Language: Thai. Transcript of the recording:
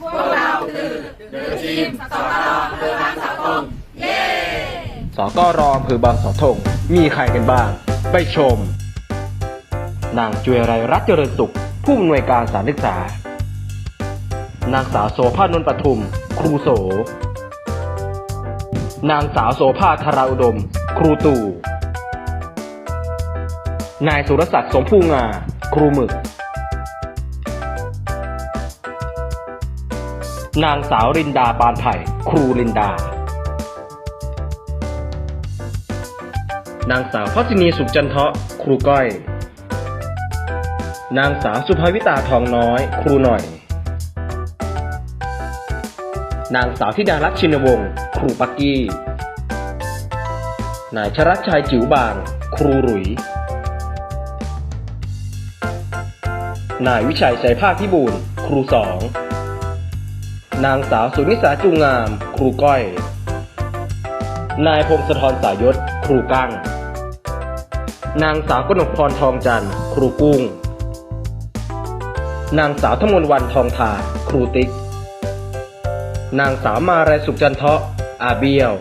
พวกเราคือเดอะทีมสกออำเภอบางสาวทงเย้สกรอำเภอบางสาวธงมีใครกันบ้าง ไปชม นางจุยไรรัตน์เจริญสุข ผู้อำนวยการสารศึกษา นางสาวโสภานนปทุม ครูโส นางสาวโสภาธาราอุดม ครูตู่นายสุรศักดิ์สมภูงา ครูหมึก นางสาวรินดาปานไผ่ ครูรินดา นางสาวพัชนีสุขจันเทะครูก้อย นางสาวสุภาวิตาทองน้อย ครูหน่อย นางสาวธิดารัตชินวงศ์ครูปักกี้ นายชรัชชัยจิ๋วบาง ครูหรุย นายวิชัยใจภาคพิบูลครูสอง นางสาวสุนิสาจูงาม ครูก้อย นายพงศธรสายศ ครูกั้ง นางสาวกนกพรทองจันทร์ครูกุ้ง นางสาวธมนวันทองทา ครูติ๊ก นางสาวมาไรสุขจันเทาะอาเบียว